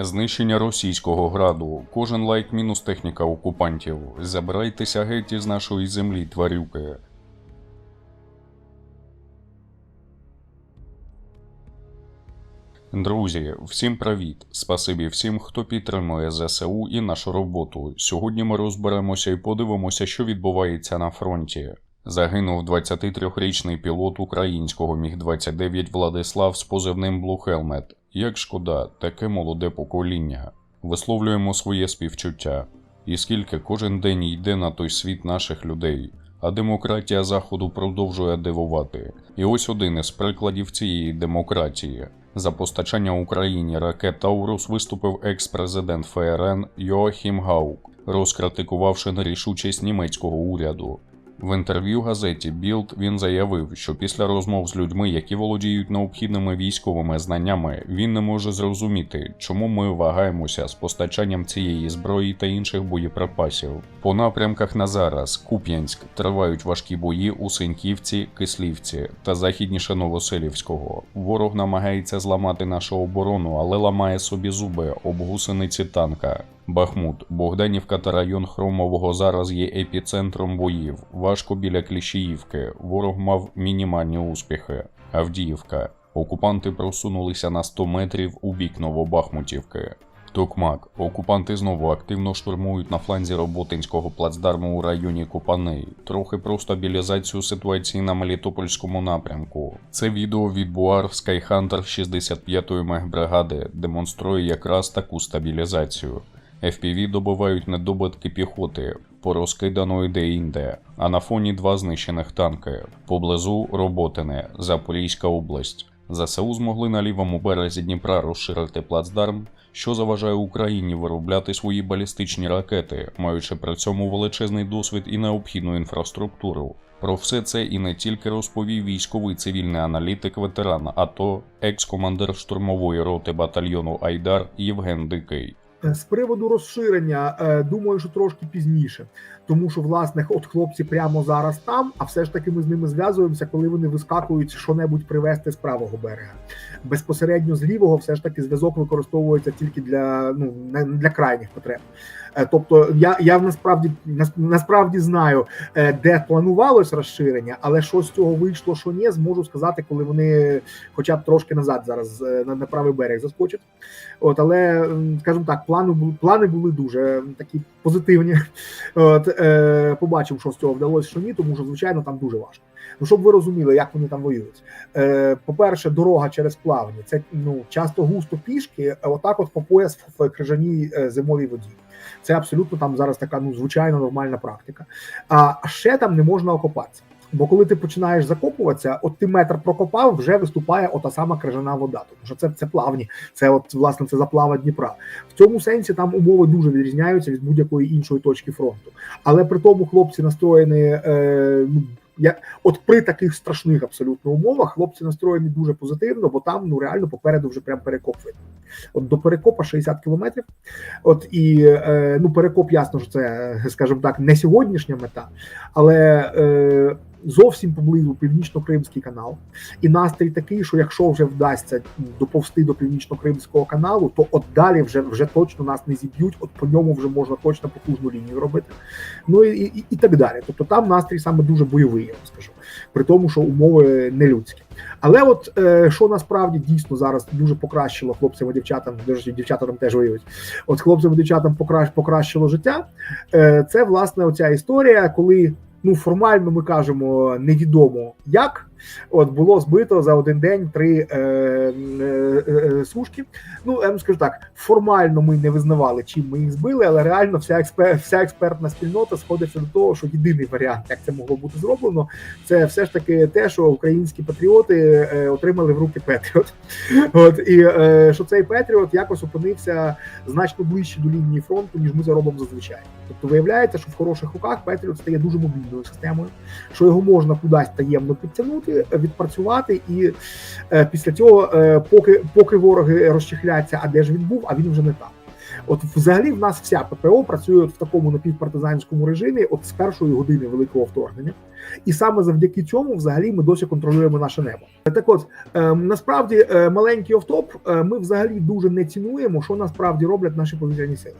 Знищення російського граду. Кожен лайк мінус техніка окупантів. Забирайтеся геть із нашої землі, тварюки. Друзі, всім привіт! Спасибі всім, хто підтримує ЗСУ і нашу роботу. Сьогодні ми розберемося і подивимося, що відбувається на фронті. Загинув 23-річний пілот українського Міг-29 Владислав з позивним Blue Helmet. Як шкода, таке молоде покоління. Висловлюємо своє співчуття. І скільки кожен день йде на той світ наших людей, а демократія Заходу продовжує дивувати. І ось один із прикладів цієї демократії. За постачання Україні ракет Таурус виступив екс-президент ФРН Йоахім Гаук, розкритикувавши нерішучість німецького уряду. В інтерв'ю газеті Білд він заявив, що після розмов з людьми, які володіють необхідними військовими знаннями, він не може зрозуміти, чому ми вагаємося з постачанням цієї зброї та інших боєприпасів. По напрямках на зараз Куп'янськ тривають важкі бої у Синьківці, Кислівці та західніше Новоселівського. Ворог намагається зламати нашу оборону, але ламає собі зуби об гусениці танка. Бахмут, Богданівка та район Хромового зараз є епіцентром боїв. Важко біля Кліщіївки. Ворог мав мінімальні успіхи. Авдіївка. Окупанти просунулися на 100 метрів у бік Новобахмутівки. Токмак. Окупанти знову активно штурмують на фланзі Роботинського плацдарму у районі Купаней. Трохи про стабілізацію ситуації на Мелітопольському напрямку. Це відео від Буар Skyhunter 65-ї мехбригади демонструє якраз таку стабілізацію. FPV добивають недобитки піхоти, порозкидано де-інде, а на фоні два знищених танки. Поблизу Роботине, Запорізька область. ЗСУ змогли на лівому березі Дніпра розширити плацдарм, що заважає Україні виробляти свої балістичні ракети, маючи при цьому величезний досвід і необхідну інфраструктуру. Про все це і не тільки розповів військовий цивільний аналітик ветеран АТО, екс-командир штурмової роти батальйону Айдар Євген Дикий. Е, З приводу розширення, е, думаю, що трошки пізніше, тому що власне, от хлопці прямо зараз там, а все ж таки ми з ними зв'язуємося, коли вони вискакують що-небудь привезти з правого берега. Безпосередньо з лівого, все ж таки, зв'язок використовується тільки для ну для крайніх потреб. Е, Тобто, я я насправді насправді знаю, де планувалось розширення, але що з цього вийшло, що ні, зможу сказати, коли вони хоча б трошки назад зараз на, на правий берег заскочать. От, але скажімо так, плани плани були дуже такі позитивні. От е, побачимо, що з цього вдалося, що ні, тому що звичайно там дуже важко. Ну щоб ви розуміли, як вони там воюють. Е, по-перше, дорога через плавні. Це ну часто густо пішки, отак, от по пояс в крижаній е, зимовій воді. Це абсолютно там зараз така ну звичайно нормальна практика. А ще там не можна окопатися. Бо коли ти починаєш закопуватися, от ти метр прокопав, вже виступає ота сама крижана вода. Тому що це, це плавні, це от власне це заплава Дніпра. В цьому сенсі там умови дуже відрізняються від будь-якої іншої точки фронту. Але при тому хлопці настроєні. Е, ну, я от при таких страшних абсолютно умовах хлопці настроєні дуже позитивно, бо там ну реально попереду вже прям перекоп видно. От до перекопа 60 кілометрів. От і е, ну перекоп, ясно, що це, скажімо так, не сьогоднішня мета, але е, зовсім поблизу північно-кримський канал. І настрій такий, що якщо вже вдасться доповсти до північно-кримського каналу, то от далі вже вже точно нас не зіб'ють, от по ньому вже можна точно потужну лінію робити. Ну і, і, і так далі. Тобто там настрій саме дуже бойовий, я вам скажу, при тому, що умови не людські. Але от е, що насправді дійсно зараз дуже покращило хлопцям і дівчатам, до речі, дівчата там теж воюють. От хлопцям і дівчатам покращ, покращило життя. Е, це власне оця історія, коли ну формально ми кажемо невідомо як. От було збито за один день три е, е, е, сушки. Ну я вам скажу так: формально ми не визнавали, чим ми їх збили, але реально вся експер, вся експертна спільнота сходиться до того, що єдиний варіант, як це могло бути зроблено, це все ж таки те, що українські патріоти е, отримали в руки Петріот. От і е, що цей Петріот якось опинився значно ближче до лінії фронту, ніж ми це робимо зазвичай. Тобто виявляється, що в хороших руках Петріот стає дуже мобільною системою, що його можна кудись таємно підтягнути, відпрацювати, і е, після цього, е, поки поки вороги розчехляться, а де ж він був, а він вже не там. От взагалі в нас вся ППО працює в такому напівпартизанському режимі, от з першої години великого вторгнення, і саме завдяки цьому, взагалі, ми досі контролюємо наше небо. Так, от е, насправді е, маленький офтоп, е, ми взагалі дуже не цінуємо, що насправді роблять наші повітряні сили.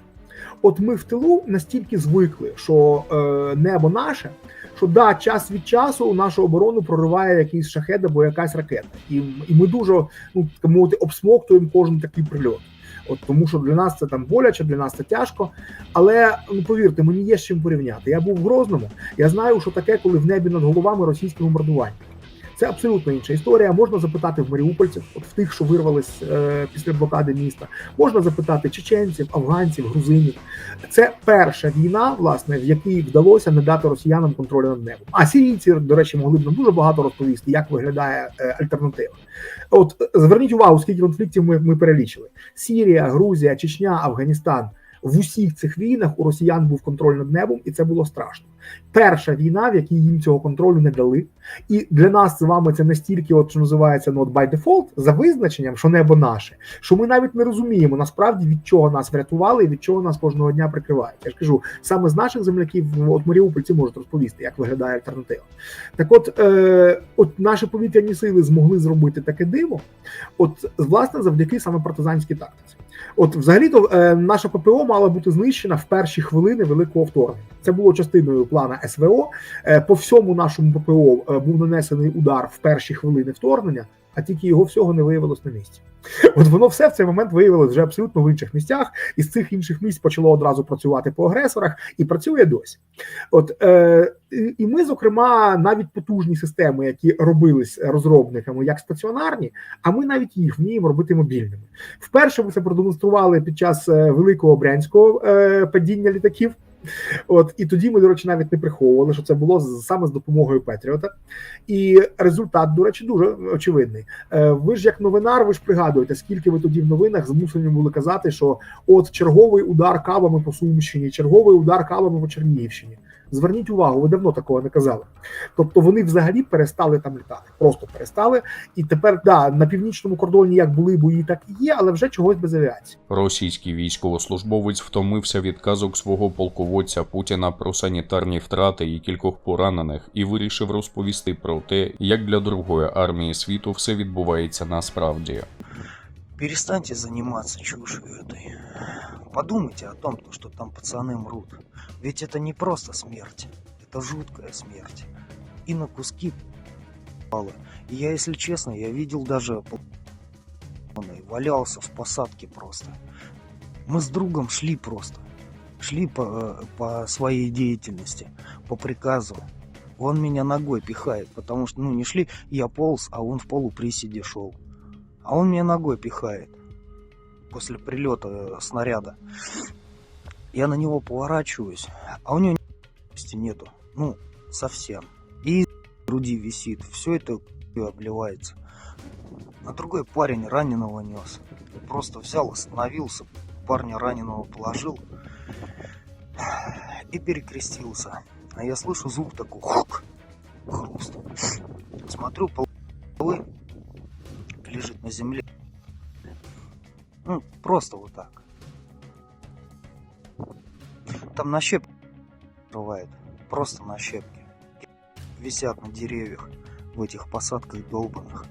От ми в тилу настільки звикли, що е, небо наше, що да, час від часу нашу оборону прориває якийсь шахет або якась ракета, і, і ми дуже ну так обсмоктуємо кожен такий прильот. От тому, що для нас це там боляче, для нас це тяжко. Але ну повірте, мені є з чим порівняти. Я був в Грозному. Я знаю, що таке, коли в небі над головами російське бомбардування. Це абсолютно інша історія. Можна запитати в маріупольців, от в тих, що вирвались е, після блокади міста. Можна запитати чеченців, афганців, грузинів. Це перша війна, власне, в якій вдалося не дати росіянам контролю над небом. А сирійці, до речі, могли б нам дуже багато розповісти, як виглядає е, альтернатива. От зверніть увагу, скільки конфліктів ми, ми перелічили: Сірія, Грузія, Чечня, Афганістан. В усіх цих війнах у росіян був контроль над небом, і це було страшно. Перша війна, в якій їм цього контролю не дали, і для нас з вами це настільки, от що називається ну, от by default, за визначенням, що небо наше, що ми навіть не розуміємо насправді від чого нас врятували і від чого нас кожного дня прикривають. Я ж кажу, саме з наших земляків, от маріупольці можуть розповісти, як виглядає альтернатива. Так, от, е, от наші повітряні сили змогли зробити таке диво, от власне завдяки саме партизанській тактиці. От, взагалі-то, е, наша ППО мала бути знищена в перші хвилини великого вторгнення. Це було частиною плана СВО. Е, по всьому нашому ППО е, був нанесений удар в перші хвилини вторгнення, а тільки його всього не виявилось на місці. От воно все в цей момент виявилось вже абсолютно в інших місцях, і з цих інших місць почало одразу працювати по агресорах і працює досі. От е, і- ми, зокрема, навіть потужні системи, які робились розробниками як стаціонарні, а ми навіть їх вміємо робити мобільними. Вперше ми це продемонстрували під час е, великого брянського е, падіння літаків. От і тоді ми, до речі, навіть не приховували, що це було саме з допомогою Петріота. І результат, до речі, дуже очевидний. Е, Ви ж як новинар, ви ж пригадуєте, скільки ви тоді в новинах змушені були казати, що от черговий удар кабами по Сумщині, черговий удар кабами по Чернігівщині. Зверніть увагу, ви давно такого не казали. Тобто вони взагалі перестали там літати, просто перестали. І тепер да на північному кордоні як були бої, так і є, але вже чогось без авіації. Російський військовослужбовець втомився від казок свого полководця Путіна про санітарні втрати і кількох поранених і вирішив розповісти про те, як для другої армії світу все відбувається насправді. Перестаньте заниматься чушью этой. Подумайте о том, то, что там пацаны мрут. Ведь это не просто смерть, это жуткая смерть. И на куски пало. И я, если честно, я видел даже валялся в посадке просто. Мы с другом шли просто. Шли по, э, по своей деятельности, по приказу. Он меня ногой пихает, потому что, ну, не шли, я полз, а он в полуприседе шел. А он меня ногой пихает после прилета э, снаряда. Я на него поворачиваюсь, а у него нету. Ну, совсем. И груди висит. Все это обливается. А другой парень раненого нес. Просто взял, остановился, парня раненого положил и перекрестился. А я слышу звук такой хук, хруст. Смотрю, полы лежит на земле. Ну, просто вот так. Там на щепки бывает. Просто на щепки. Висят на деревьях в этих посадках долбанных.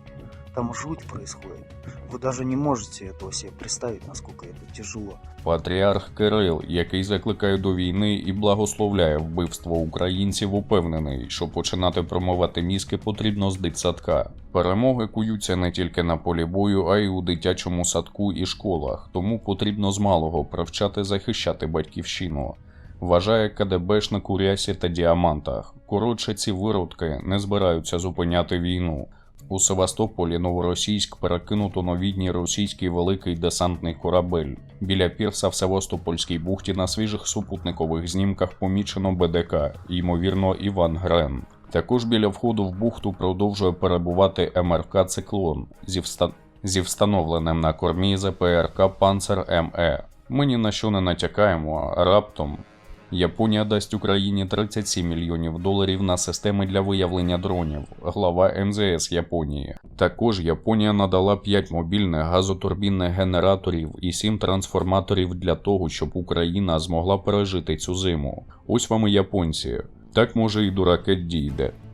Там жуть происходит. Вы даже не можете этого себе представить, насколько это тяжело. Патріарх Кирил, який закликає до війни і благословляє вбивство українців, упевнений, що починати промивати мізки потрібно з дитсадка. Перемоги куються не тільки на полі бою, а й у дитячому садку і школах, тому потрібно з малого привчати захищати батьківщину. Вважає КДБшник у рясі та діамантах. Коротше, ці виродки не збираються зупиняти війну. У Севастополі Новоросійськ перекинуто новітній російський великий десантний корабель. Біля пірса в Севастопольській бухті на свіжих супутникових знімках помічено БДК, ймовірно, Іван Грен. Також біля входу в бухту продовжує перебувати МРК Циклон зі, вста... зі встановленим на кормі ЗПРК Панцер МЕ. Ми ні на що не натякаємо, а раптом Японія дасть Україні 37 мільйонів доларів на системи для виявлення дронів. Глава МЗС Японії. Також Японія надала 5 мобільних газотурбінних генераторів і 7 трансформаторів для того, щоб Україна змогла пережити цю зиму. Ось вам і японці. Так може і дурак дійде.